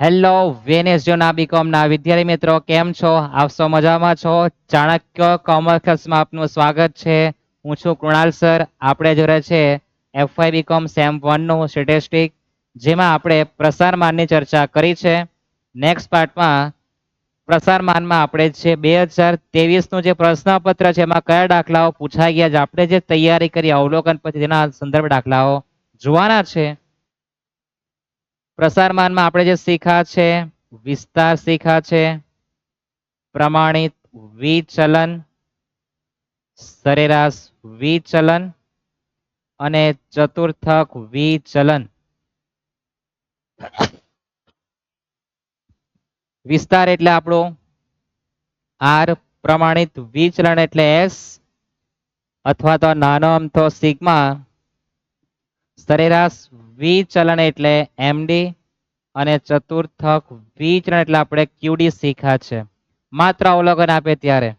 Hello વેનેસ જોના બીકોમના વિદ્યાર્થી મિત્રો, કેમ છો? આપ સૌ મજામાં છો? ચાણક્ય કોમર્સ ક્લાસમાં આપનું સ્વાગત છે. હું છું કૃણાલ સર. આપણે જોડે છે એફઆઈ બીકોમ સેમ વનનું સ્ટેટિસ્ટિક જેમાં આપણે પ્રસારમાનની ચર્ચા કરી છે. નેક્સ્ટ પાર્ટમાં પ્રસારમાનમાં આપણે છે બે હજાર તેવીસનું જે પ્રશ્નપત્ર છે, એમાં કયા દાખલાઓ પૂછાઈ ગયા છે? આપણે જે તૈયારી કરી, અવલોકન પછી તેના સંદર્ભ દાખલાઓ જોવાના છે. પ્રસારમાનમાં આપણે જે શીખા છે, વિસ્તાર શીખા છે, પ્રમાણિત વિચલન, સરેરાશ વિચલન અને ચતુર્થક વિચલન. વિસ્તાર એટલે આપણો આર, પ્રમાણિત વિચલન એટલે એસ, અથવા તો નાનો અમથો સિગ્મા સરેરાશ વિચલન એટલે એમડી અને ચતુર્થક વિચલન એટલે આપણે ક્યુડી શીખ્યા છે. માત્ર અવલોકન આપે ત્યારે.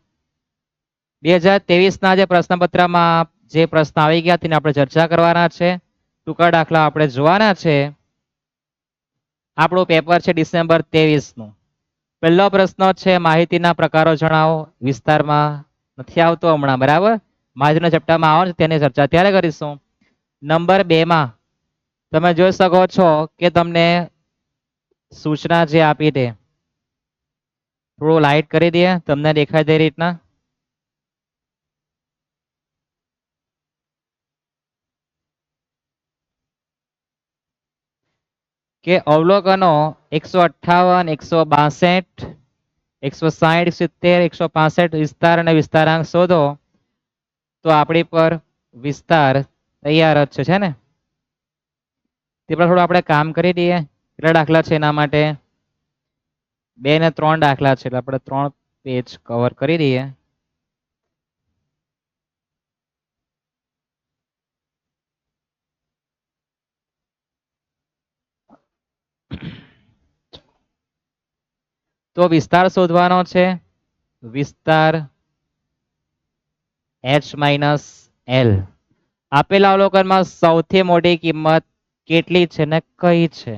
બે હજાર તેવીસના જે પ્રશ્નપત્રમાં જે પ્રશ્ન આવી ગયા તેની આપણે ચર્ચા કરવાના છે. ટૂંકા દાખલા આપણે જોવાના છે. આપણું પેપર છે ડિસેમ્બર તેવીસનું પહેલો પ્રશ્ન છે, માહિતીના પ્રકારો જણાવો. વિસ્તારમાં નથી આવતો હમણાં, બરાબર? માહિતીના ચપટામાં આવો તેની ચર્ચા ત્યારે કરીશું. નંબર બે માં. તમે જોઈ શકો છો કે તમને સૂચના જે આપી દે. થોડું લાઇટ કરી દઈએ, તમને દેખાય તે રીતના. કે અવલોકનો એકસો અઠ્ઠાવન, એકસો બાસઠ, એકસો સાઠ સિત્તેર, એકસો પાસઠ વિસ્તાર અને વિસ્તારાંક શોધો. તો આપણી પર વિસ્તાર તૈયાર જ છે ને? તે પર થોડું આપણે કામ કરી દઈએ. કેટલા દાખલા છે એના માટે? બે ને ત્રણ દાખલા છે, એટલે આપણે ત્રણ પેજ કવર કરી દઈએ. તો વિસ્તાર શોધવાનો છે. વિસ્તાર એચ માઇનસ એલ આપેલા અવલોકનમાં સૌથી મોટી કિંમત કેટલી છે ને કઈ છે?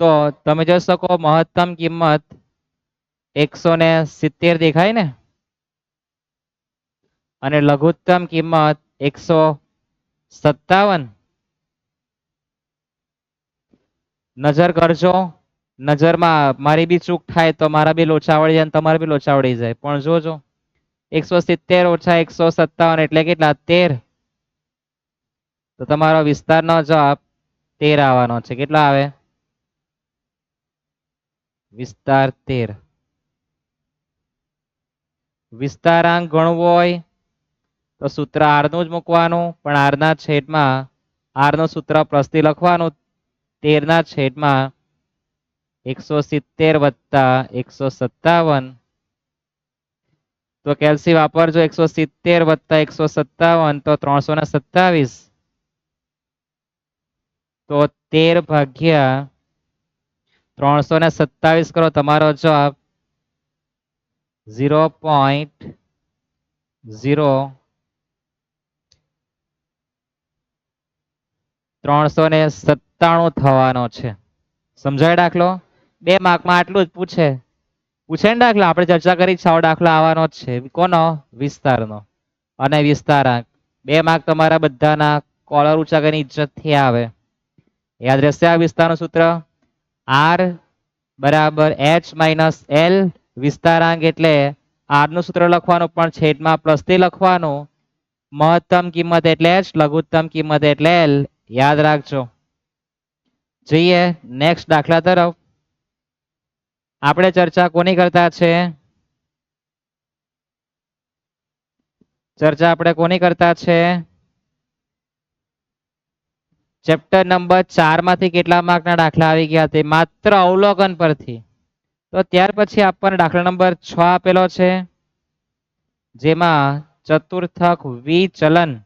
તો તમે જોઈ શકો મહત્તમ કિંમત એકસો ને સિત્તેર દેખાય ને? અને લઘુત્તમ કિંમત એકસો સત્તાવન. નજર કરજો, નજરમાં મારી બી ચૂક થાય તો મારા બી લોચા વળી જાય તમારા બી લોચા વળી જાય. પણ જોજો. એકસો સિત્તેર ઓછા એકસો સત્તાવન એટલે કેટલા? તેર. તો તમારો વિસ્તારનો જવાબ તેર આવવાનો છે. કેટલા આવે? વિસ્તાર તેર. વિસ્તારાંક ગણવો હોય તો સૂત્ર આરનું જ મૂકવાનું, પણ આરના છેદમાં, આરનું સૂત્ર પ્રસ્તી લખવાનું. તેરના છેદમાં એકસો સિત્તેર વત્તા એકસો સત્તાવન તો કેલ્સી વાપરજો એકસો સિત્તેર વત્તા એકસો સત્તાવન, તો ત્રણસો ને સત્તાવીસ. તો તેર ભાગ્યા ત્રણસો ને સત્તાવીસ કરો તમારો જવાબ ઝીરો પોઈન્ટ ઝીરો ત્રણસો ને સત્તાણું થવાનો છે. સમજાય દાખલો? બે માર્કમાં આટલું જ પૂછે. પૂછે ને દાખલો, આપણે ચર્ચા કરી સાવ દાખલો આવવાનો જ છે. કોનો? વિસ્તારનો. અને વિસ્તારાંક બે માર્ક તમારા બધાના કોલર ઊંચા કરીને ઇજ્જતથી આવે. યાદ રહેશે આ વિસ્તારનું સૂત્ર? આર બરાબર એચ માઇનસ એલ વિસ્તારાંક એટલે આરનું સૂત્ર લખવાનું પણ છેદમાં પ્લસથી લખવાનું. મહત્તમ કિંમત એટલે એચ લઘુત્તમ કિંમત એટલે એલ યાદ રાખજો. જઈએ નેક્સ્ટ દાખલા તરફ. આપણે ચર્ચા કોની કરતા છે? ચર્ચા આપણે કોની કરતા છે? ચેપ્ટર નંબર ચારમાંથી કેટલા માર્કના દાખલા આવી ગયા તે માત્ર અવલોકન પરથી. તો ત્યાર પછી આપણને દાખલા નંબર છ આપેલો છે, જેમાં ચતુર્થક વિચલનની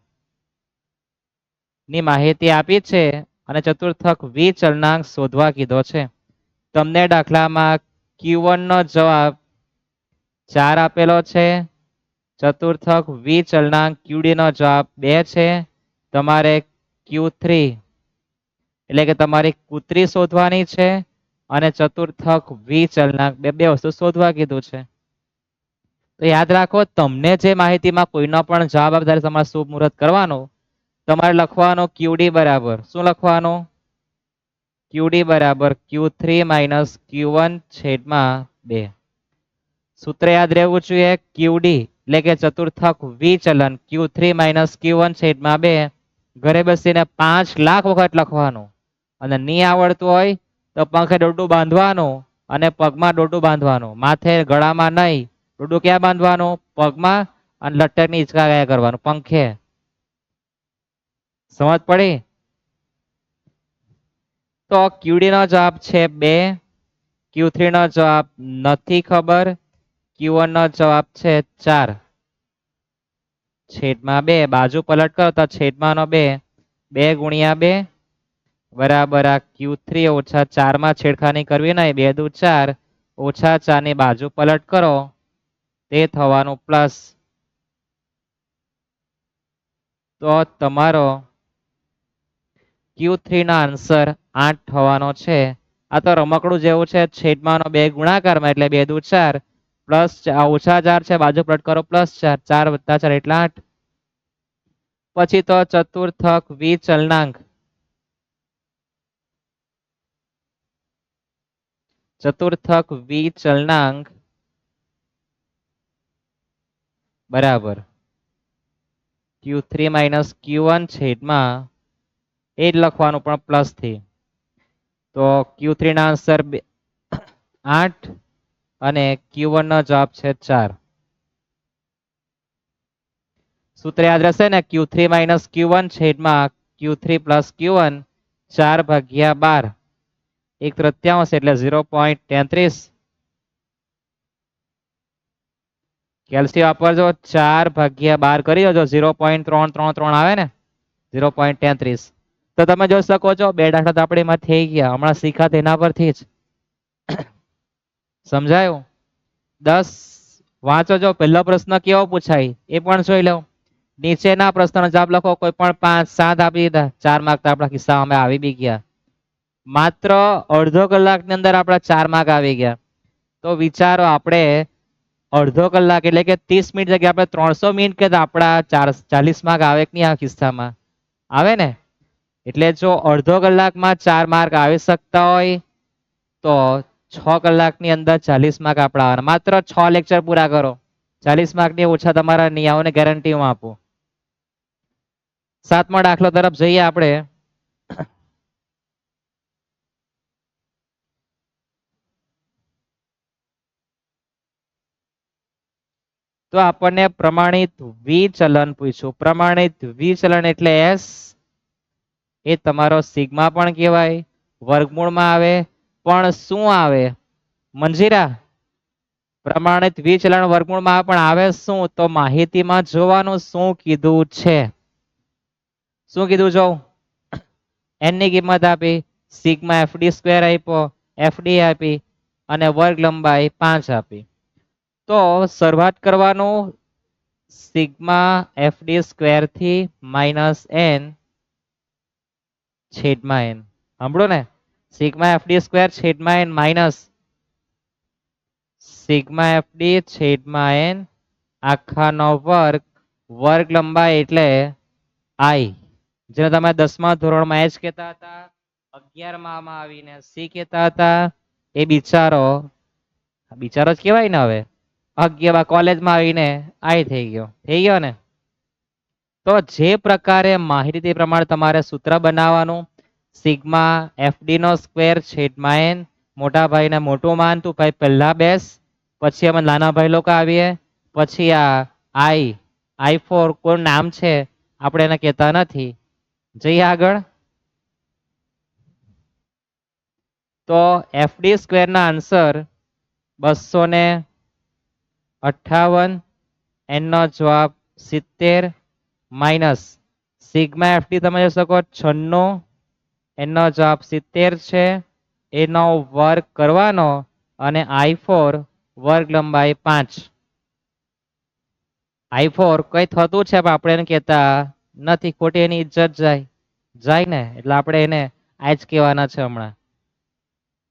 માહિતી આપી છે અને ચતુર્થક વિચલનાંક શોધવા કીધો છે. તમને દાખલામાં ક્યુ નો જવાબ ચાર આપેલો છે. ચતુર્થક વિચલનાંક ક્યુડી નો જવાબ બે છે. તમારે ક્યુ થ્રી એટલે કે તમારી કૂતરી શોધવાની છે અને ચતુર્થક વિચલનાંક બે બે વસ્તુ શોધવા કીધું છે. તો યાદ રાખો, તમને જે માહિતીમાં કોઈનો પણ જવાબ આપે ત્યારે તમારે શુભ મુહૂર્ત કરવાનો. તમારે લખવાનો ક્યુડી બરાબર. શું લખવાનું? ક્યુડી બરાબર Q three minus Q one છેદમાં બે. સૂત્ર યાદ રહેવું જોઈએ ક્યુડી એટલે કે ચતુર્થક વિચલન Q three minus Q one છેદમાં બે. ઘરે બેસીને પાંચ લાખ વખત લખવાનું. અને નહીં આવડતું હોય તો પંખે દોડું બાંધવાનું અને પગમાં દોડું બાંધવાનું. માથે ગળામાં નહીં દોડું ક્યાં બાંધવાનું? પગમાં અને લટકની હિંચકા ગયા કરવાનું, પંખે. સમજ પડી? તો ક્યુડી નો જવાબ છે બે ક્યુ થ્રી નો જવાબ નથી ખબર ક્યુ વન નો જવાબ છે ચાર. છેદમાં બે, બાજુ પલટ કરો તો છેદમાં નો બે બે ગુણ્યા બે, બરાબર આ ક્યુ થ્રી ઓછા ચારમાં છેડખાની કરવી નહીં, બે દુ ચાર, ઓછા ચારની બાજુ પલટ કરો, તે થવાનું પ્લસ. તો તમારો ક્યુ થ્રી ના આન્સર આઠ થવાનો છે. આ તો રમકડું જેવું છે. છેદમાંનો બે ગુણાકારમાં એટલે બે દુ ચાર. પ્લસ ઓછા ચાર છે. બાજુ પલટ કરો, પ્લસ ચાર. ચાર વત્તા ચાર એટલે આઠ. પછી તો ચતુર્થક વિચલનાંક. ચતુર્થક વિચલનાંક. બરાબર. Q three minus Q one છેદમાં એ જ લખવાનું પણ પ્લસથી. તો ક્યુ થ્રી ના આન્સર આઠ અને ક્યુ વન નો જવાબ છે ચાર. સૂત્ર યાદ રહેશે ને? Q three minus Q one છેદમાં Q three plus Q one ચાર ભાગ્યા બાર. એક તૃત્યાંશ એટલે ઝીરો પોઈન્ટ તેત્રીસ. કેલ્સી વાપરજો, ચાર ભાગ્યા બાર કરી દેજો. ઝીરો પોઈન્ટ ત્રણ ત્રણ ત્રણ આવે ને? ઝીરો પોઈન્ટ તેત્રીસ. તો તમે જોઈ શકો છો, બે દાખલા તો આપણે એમાં થઈ ગયા. હમણાં શીખા તેના પરથી જ. સમજાયું? દસ, વાંચો જો, પહેલો પ્રશ્ન કેવો પૂછાય? એ પણ જોઈ લો નીચેના પ્રશ્નનો જવાબ લખો, કોઈ પણ પાંચ, સાત આપી દીધા. ચાર માર્ક તો આપણા કિસ્સામાં અમે આવી બી ગયા. માત્ર અડધો કલાકની અંદર આપણા ચાર માર્ક આવી ગયા. તો વિચારો, આપણે અડધો કલાક એટલે કે ત્રીસ મિનિટ જગ્યાએ આપણે ત્રણસો મિનિટ કે આપણા ચાર, ચાલીસ માર્ક આવે કે નહીં આ કિસ્સામાં? આવે ને? એટલે જો અડધો કલાકમાં ચાર માર્ક આવી શકતા હોય, તો છ કલાકની અંદર ચાલીસ માર્ક આપણા આવવાના માત્ર છ લેક્ચર પૂરા કરો. ચાલીસ માર્કની ઓછા તમારા નહીં ગેરંટી હું આપું. સાતમા દાખલો તરફ જઈએ આપણે. તો આપણને પ્રમાણિત વિચલન પૂછ્યું. પ્રમાણિત વિચલન એટલે એસ એ તમારો સિગ્મા પણ કહેવાય, વર્ગમૂળમાં આવે, પણ શું આવે? મંજીરા, પ્રમાણિત વિચલણ વર્ગમૂળમાં પણ આવે શું? તો માહિતીમાં જોવાનું શું કીધું છે? શું કીધું જોઉં એનની કિંમત આપી, સિગ્મા એફડી સ્ક્વેર આપ્યો એફડી આપી, અને વર્ગ લંબાઈ પાંચ આપી. તો શરૂઆત કરવાનું સિગ્મા એફડી સ્ક્વેરથી માઇનસ એન છેદમાં એન સાંભળો ને? સિગ્મા એફડી સ્ક્વેર છેદમાં એન માઇનસ સિગ્મા એફડી છેદમાં એન આખાનો વર્ગ વર્ગ લંબાઈ એટલે આઈ. જેને તમે દસમા ધોરણમાં એચ કહેતા હતા. અગિયારમાં આવીને સી કહેતા હતા. એ બિચારો બિચારો જ કહેવાય ને હવે? અગિયાર કોલેજમાં આવીને આઈ થઈ ગયો. થઈ ગયો ને? તો જે પ્રકારે માહિતી પ્રમાણે તમારે સૂત્ર બનાવવાનું, સિગ્મા એફડી નો સ્ક્વેર છેદમાં એન, મોટા ભાઈને મોટું માનતું ભાઈ પહેલા બેસ, પછી અમે નાના ભાઈ લોકો આવીએ, પછી આ આઈ આઈ ફોર કોઈ નામ છે, આપણે એને કહેતા નથી. જઈએ આગળ. તો એફડી સ્ક્વેરના આન્સર બસો ને અઠાવન એનનો જવાબ સિત્તેર માઇનસ સિગ્મા એફટી તમે જોઈ શકો, છન્નું, એનો જવાબ સિત્તેર છે. એનો વર્ગ કરવાનો અને આઈ ફોર વર્ગ લંબાઈ પાંચ. આઈ ફોર કઈ થતું છે પણ આપણે એને કહેતા નથી, ખોટી એની ઇજ્જત જાય. જાય ને, એટલે આપણે એને આ જ કહેવાના છે હમણાં.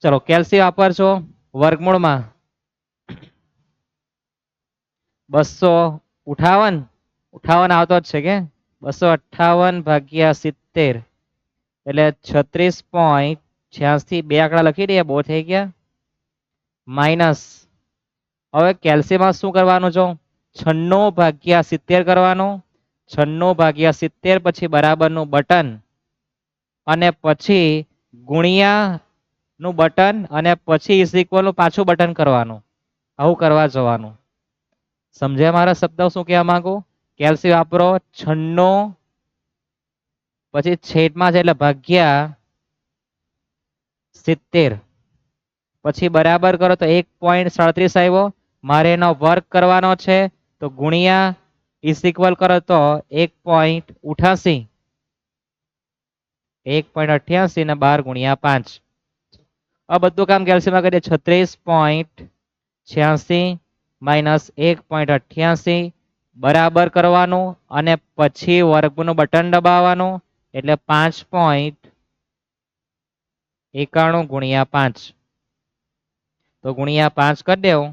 ચલો કેલ્સી વાપરશો વર્ગમૂળમાં. બસો ઉઠાવન. ઉઠાવન આવતો જ છે કે? બસો અઠાવન ભાગ્યા સિત્તેર. એટલે છત્રીસ પોઈન્ટ છ્યાસી બે આંકડા લખી દઈએ, બહુ થઈ ગયા. માઇનસ હવે કેલ્સીમાં શું કરવાનું છો છન્નું ભાગ્યા સિત્તેર કરવાનું. છન્નું ભાગ્યા સિત્તેર પછી બરાબરનું બટન. અને પછી ગુણિયાનું બટન અને પછી ઇઝ ઇક્વલનું પાછું બટન કરવાનું. આવું કરવા જવાનું. સમજ્યા મારા શબ્દ શું કહેવા માંગુ? કેલ્સી વાપરો, છન્નું, પછી છેદમાં છે એટલે ભાગ્યા સિત્તેર. પછી બરાબર કરો તો એક પોઈન્ટ સાડત્રીસ આવ્યો. મારે એનો વર્ક કરવાનો છે, તો ગુણ્યા ઇસ ઇક્વલ કરો તો એક પોઈન્ટ ઉઠાસી. એક પોઈન્ટ અઠ્યાસી ને બાર ગુણ્યા પાંચ. આ બધું કામ કેલ્સીમાં કરીએ, છત્રીસ પોઈન્ટ છ્યાસી માઇનસ એક પોઈન્ટ અઠ્યાસી બરાબર કરવાનું અને પછી વર્ગનું બટન દબાવવાનું એટલે પાંચ પોઈન્ટ એકાણું ગુણ્યા પાંચ. તો ગુણ્યા પાંચ કરી દેવું.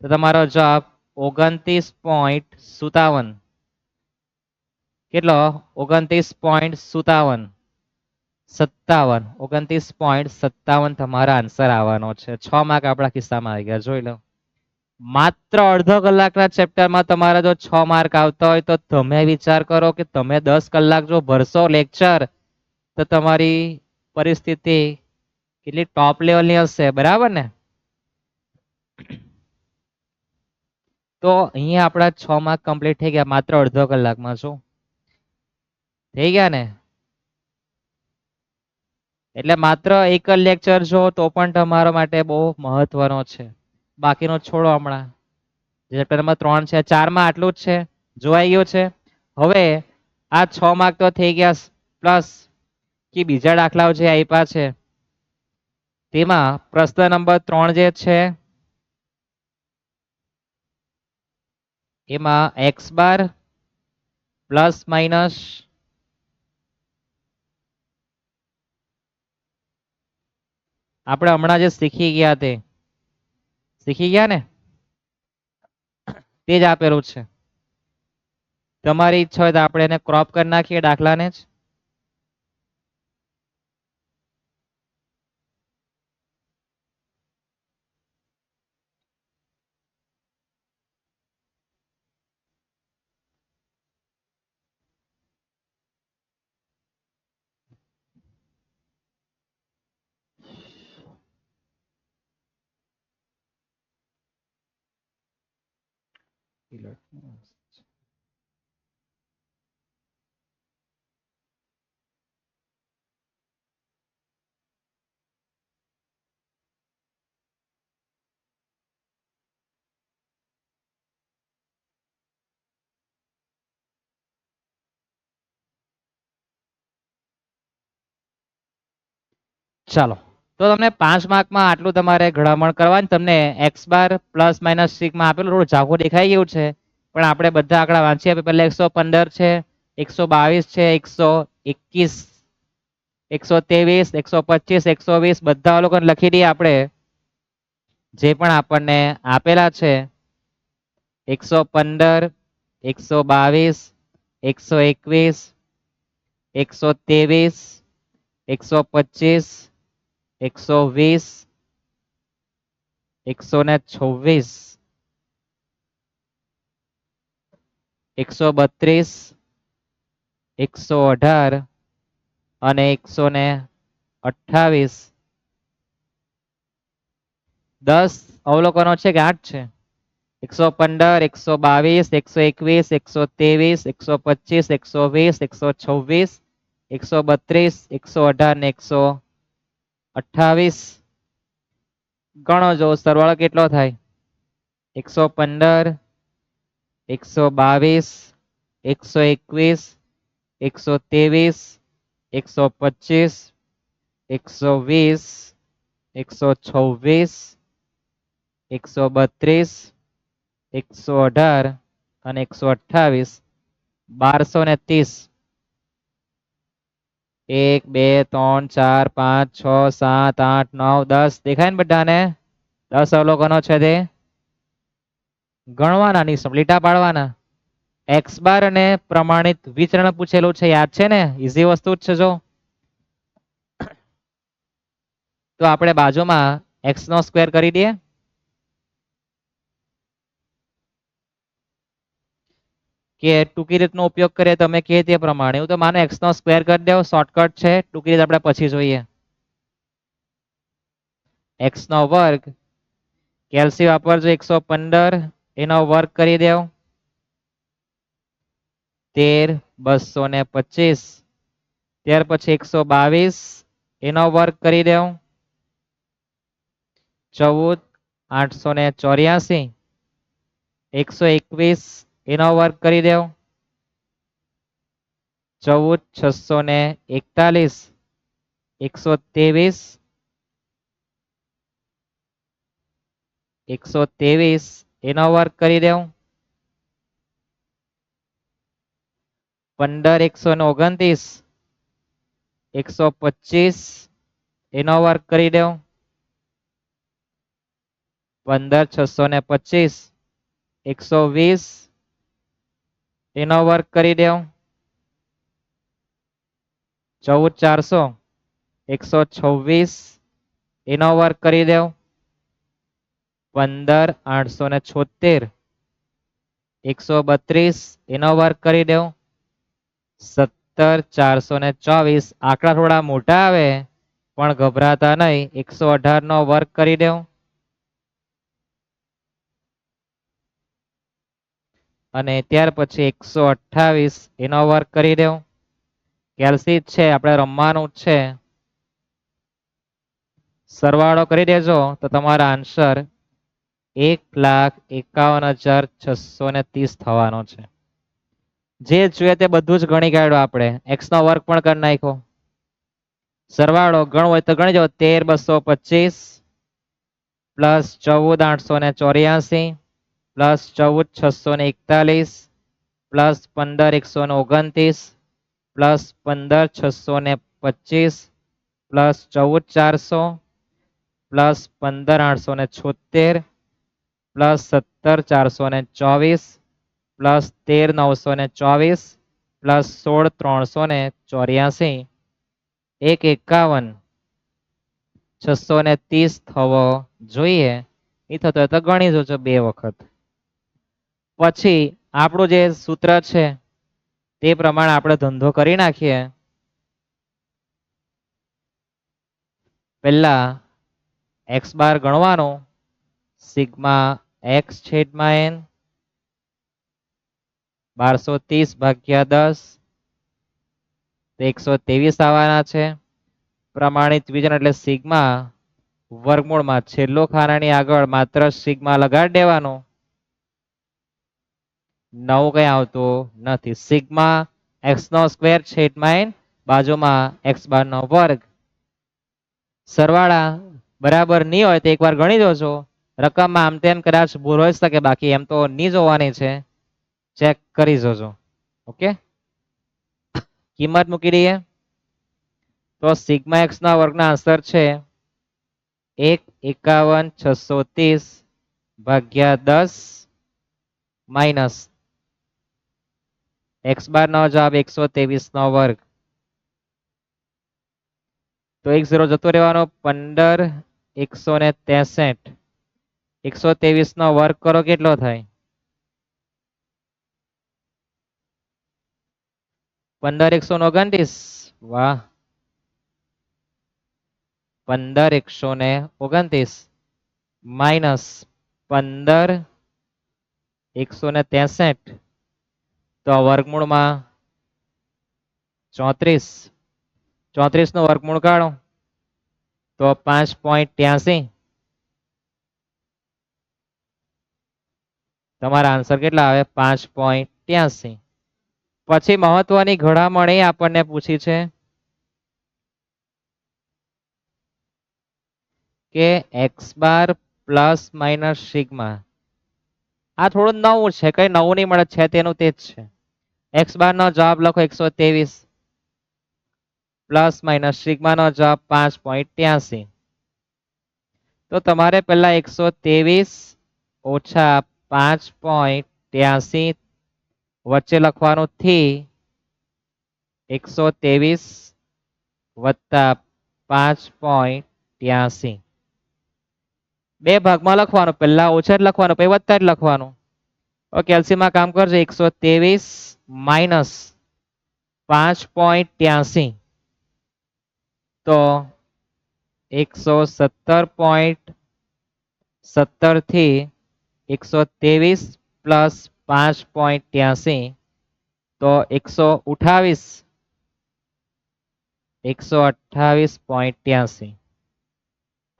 તો તમારો જવાબ ઓગણત્રીસ પોઈન્ટ સુતાવન કેટલો? ઓગણત્રીસ પોઈન્ટ સુતાવન સત્તાવન. ઓગણત્રીસ પોઈન્ટ સત્તાવન તમારા આન્સર આવવાનો છે. છ માર્ક આપણા કિસ્સામાં આવી ગયા. જોઈ લો. માત્ર અડધો કલાકના ચેપ્ટરમાં તમારા જો છ માર્ક આવતા હોય તો તમે વિચાર કરો કે તમે દસ કલાક જો ભરશો લેક્ચર તો તમારી પરિસ્થિતિ કેટલી ટોપ લેવલની હશે, બરાબર ને? તો અહીંયા આપણા છ માર્ક કમ્પ્લીટ થઈ ગયા, માત્ર અડધો કલાકમાં શું થઈ ગયા ને? એટલે માત્ર એક જ લેક્ચર જો તો પણ તમારા માટે બહુ મહત્વનો છે. બાકીનો છોડો હમણાં. ચેપ્ટરમાં ત્રણ છે, ચારમાં આટલું જ છે, જોવાઈ ગયું છે. હવે આ છ માર્ક તો થઈ ગયા પ્લસ કે બીજા દાખલાઓ જે આપ્યા છે, તેમાં પ્રશ્ન નંબર ત્રણ જે છે, એમાં એક્સ બાર પ્લસ માઇનસ આપણે હમણાં જે શીખી ગયા તે. શીખી ગયા ને? તે જ આપેલું છે. તમારી ઈચ્છા હોય તો આપણે એને ક્રોપ કરી નાખીએ, દાખલાને જ. ચાલો તો તમને પાંચ માર્કમાં આટલું તમારે ઘડામણ કરવાની, તમને એક્સ બાર પ્લસ માઇનસ સિક્સમાં આપેલું થોડું ઝાખું દેખાઈ ગયું છે. પણ આપણે બધા આંકડા વાંચીએ આપીએ પહેલાં એકસો પંદર છે, એકસો બાવીસ છે, એકસો એકવીસ, એકસો ત્રેવીસ, એકસો પચીસ, એકસો વીસ, બધા લોકોને લખી દઈએ આપણે. જે પણ આપણને આપેલા છે, એકસો પંદર, એકસો બાવીસ, એકસો એકવીસ, એકસો ત્રેવીસ, એકસો પચીસ એકસો વીસ, એકસો ને છવ્વીસ, એકસો બત્રીસ, એકસો અઢાર અને એકસો ને અઠ્ઠાવીસ. દસ અવલોકનો છે કે આઠ છે. એકસો પંદર, એકસો બાવીસ, એકસો એકવીસ, એકસો ત્રેવીસ, એકસો પચીસ, એકસો વીસ, એકસો છવ્વીસ, એકસો બત્રીસ, એકસો અઢાર ને એકસો અઠ્ઠાવીસ. ગણો જો, સરવાળો કેટલો થાય? એકસો પંદર, એકસો બાવીસ, એકસો એકવીસ, એકસો ત્રેવીસ, એકસો પચીસ, એકસો વીસ, એકસો છવ્વીસ, એકસો બત્રીસ, એકસો અઢાર અને એકસો અઠ્ઠાવીસ. બારસો ને ત્રીસ. એક, બે, ત્રણ, ચાર, પાંચ, છ, સાત, આઠ, નવ, દસ. દેખાય ને બધાને? દસ અવલોકનો છે તે. ગણવાના નિસમ લીટા પાડવાના. એક્સ બાર અને પ્રમાણિત વિચરણ પૂછેલું છે, યાદ છે ને? ઈઝી વસ્તુ જ છે, જો. તો આપણે બાજુમાં એક્સ નો સ્ક્વેર કરી દઈએ. કે ટૂંકી રીતનો ઉપયોગ કરીએ તમે કહે તે પ્રમાણે. હું તો માનો એક્સ નો સ્ક્વેર કરી દેવો શોર્ટકટ છે, ટૂંકી રીત આપણે પછી જોઈએ. એક્સ નો વર્ગ કેલ્સી વાપરજો એકસો પંદર, એનો વર્ગ કરી દેવ. તેર, બસો ને પચીસ, ત્યાર પછી એકસો બાવીસ, એનો વર્ગ કરી દેવ. ચૌદ, આઠસો ને ચોર્યાસી, એકસો એકવીસ એનો વર્ગ કરી દેવ. ચૌદ, છસો ને એકતાલીસ, એકસો ત્રેવીસ એકસો ત્રેવીસ, એનો વર્ગ કરી દેવ. પંદર, એકસો ને ઓગણત્રીસ, એકસો પચીસ, એનો વર્ગ કરી દેવ. પંદર, છસો ને પચીસ, એકસો વીસ એનો વર્ગ કરી દેવ ચૌદ ચારસો, એકસો છવ્વીસ, એનો વર્ગ કરી દેવ પંદર, આઠસો ને છોતેર એકસો બત્રીસ, એનો વર્ગ કરી દેવ સત્તર, ચારસો ને ચોવીસ. આંકડા થોડા મોટા આવે, પણ ગભરાતા નહીં. એકસો અઢાર નો વર્ગ કરી દેવ અને ત્યાર પછી એકસો અઠ્ઠાવીસ એનો વર્ક કરી દેવ. કેલ્સી છે, આપણે રમવાનું જ છે. સરવાળો કરી દેજો, તો તમારા આન્સર એક લાખ એકાવન હજાર છસો ને ત્રીસ થવાનો છે. જે જોઈએ તે બધું જ ગણી કાઢ્યું આપણે. એક્સનો વર્ક પણ કરી નાખ્યો. સરવાળો ગણવો હોય તો ગણી જાઓ તેર બસો પચીસ, પ્લસ ચૌદ આઠસો ને ચોર્યાસી પ્લસ ચૌદ છસો ને એકતાલીસ, પ્લસ પંદર એકસો ને ઓગણત્રીસ, પ્લસ પંદર છસો ને પચીસ, પ્લસ ચૌદ ચારસો, પ્લસ પંદર આઠસો ને છોતેર પ્લસ સત્તર ચારસો ને ચોવીસ, પ્લસ તેર નવસો ને ચોવીસ, પ્લસ સોળ ત્રણસો ને ચોર્યાસી. એક એકાવન. છસો ને ત્રીસ થવો જોઈએ. એ થતો હોય તો ગણી જોજો બે વખત. પછી આપણું જે સૂત્ર છે, તે પ્રમાણે આપણે ધંધો કરી નાખીએ. પહેલા એક્સ બાર ગણવાનો, સિગ્મા એક્સ છેદમાં એન બારસો ત્રીસ ભાગ્યા દસ એકસો ત્રેવીસ આવવાના છે. પ્રમાણિત વિજન એટલે સિગ્મા વર્ગમૂળમાં છેલ્લો ખાનાની આગળ માત્ર સિગ્મા લગાડી દેવાનો. નવું કઈ આવતું નથી. સિગ્મા એક્સ નો સ્ક્વેર માઇન બાજુમાં એક્સ બાર નો વર્ગ. સરવાળા બરાબર નહીં હોય તો એકવાર ગણી જોજો રકમમાં આમ તેમ કદાચ ભૂલ હોઈ શકે, બાકી એમ તો નહીં જોવાની છે. ચેક કરી જોજો. ઓકે? કિંમત મૂકી દઈએ. તો સિગ્મા એક્સ ના વર્ગના આન્સર છે એક, એકાવન, છસો ત્રીસ, ભાગ્યા દસ, માઇનસ એક્સ બાર નો જવાબ એકસો ત્રેવીસ નો વર્ગ. તો એક ઝીરો જતો રહેવાનો, પંદર, એકસો ને ત્રેસઠ. એકસો ત્રેવીસ નો વર્ગ કરો, કેટલો થાય? પંદર એકસો ઓગણત્રીસ. વાહ. પંદર એકસો ને ઓગણત્રીસ. માઇનસ પંદર, એકસો ને ત્રેસઠ. તો વર્ગમૂળમાં ચોત્રીસ. ચોત્રીસ નો વર્ગમૂળ કાઢો. તો પાંચ પોઈન્ટ ત્યાસી. તમારા આન્સર કેટલા આવે? પાંચ પોઈન્ટ ત્યાસી. પછી મહત્વની ઘડામણી આપણને પૂછી છે કે X bar plus minus sigma આ થોડું નવું છે, કઈ નવું નહીં મળે, છે તેનું તે જ છે. એક્સ બાર નો જવાબ લખો એકસો ત્રેવીસ. પ્લસ માઇનસ સિગ્માનો જવાબ પાંચ પોઈન્ટ ત્યાસી. તો તમારે પહેલા એકસો ત્રેવીસ ઓછા પાંચ પોઈન્ટ ત્યાસી વચ્ચે લખવાનું થી એકસો ત્રેવીસ વત્તા પાંચ પોઈન્ટ ત્યાસી. બે ભાગમાં લખવાનું. પહેલા ઓછા જ લખવાનું, પછી વધતા જ લખવાનું. ઓકે એલસીમાં કામ કરજો, એકસો ત્રેવીસ માઇનસ પાંચ પોઈન્ટ ત્યાસી. તો એકસો સત્તર પોઈન્ટ સત્તરથી એકસો ત્રેવીસ પ્લસ પાંચ પોઈન્ટ ત્યાસી. તો એકસો અઠાવીસ. એકસો અઠાવીસ પોઈન્ટ ત્યાસી.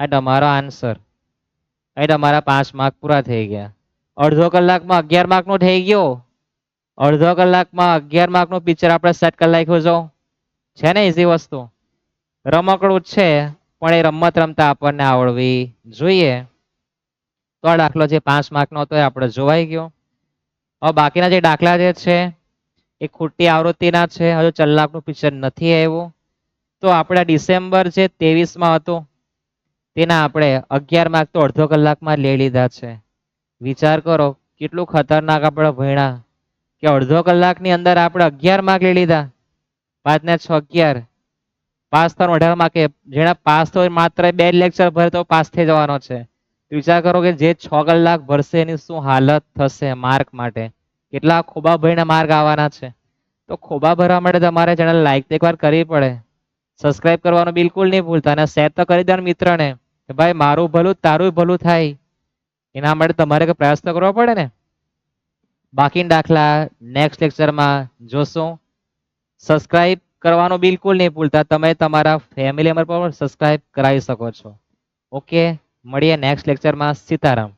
આ તમારો આન્સર. અહીં તમારા પાંચ માર્ક પૂરા થઈ ગયા. અડધો કલાકમાં અગિયાર માર્કનો થઈ ગયો. અડધો કલાકમાં અગિયાર માર્કનું પિક્ચર આપણે સેટ કરી નાખ્યું જો. છે ને ઇઝી વસ્તુ. રમકડું જ છે, પણ એ રમત રમતા આપણને આવડવી જોઈએ. તો આ દાખલો જે પાંચ માર્કનો હતો એ આપણે જોવાઈ ગયો. હવે બાકીના જે દાખલા જે છે, એ ખોટી આવૃત્તિના છે. હજુ ચલ્લાકનું પિક્ચર નથી આવ્યું. તો આપણે ડિસેમ્બર જે ત્રેવીસમાં હતું તેના આપણે અગિયાર માર્ક તો અડધો કલાકમાં લઈ લીધા છે. વિચાર કરો, કેટલું ખતરનાક આપણે ભણ્યા કે અડધો કલાકની અંદર આપણે અગિયાર માર્ક લઈ લીધા. પાંચ ને છ અગિયાર. પાસ થવાનું અઢાર માર્કે જેના પાસ તો માત્ર બે લેક્ચર ભરે તો પાસ થઈ જવાનો છે. વિચાર કરો કે જે છ કલાક ભરશે એની શું હાલત થશે માર્ક માટે. કેટલા ખોબા ભરીને માર્ક આવવાના છે. તો ખોબા ભરવા માટે તમારે ચેનલ લાઈક એકવાર કરવી પડે. સબસ્ક્રાઇબ કરવાનું બિલકુલ નહીં ભૂલતા અને શેર તો કરી દેવાનું મિત્રને કે ભાઈ, મારું ભલું તારું ભલું થાય. એના માટે તમારે પ્રયાસ તો કરવો પડે ને. બાકીના દાખલા નેક્સ્ટ લેક્ચરમાં જોશું. સબસ્ક્રાઇબ કરવાનું બિલકુલ નહીં ભૂલતા. તમે તમારા ફેમિલી મેમ્બર પર સબસ્ક્રાઇબ કરાવી શકો છો. ઓકે મળીએ નેક્સ્ટ લેક્ચરમાં સીતારામ.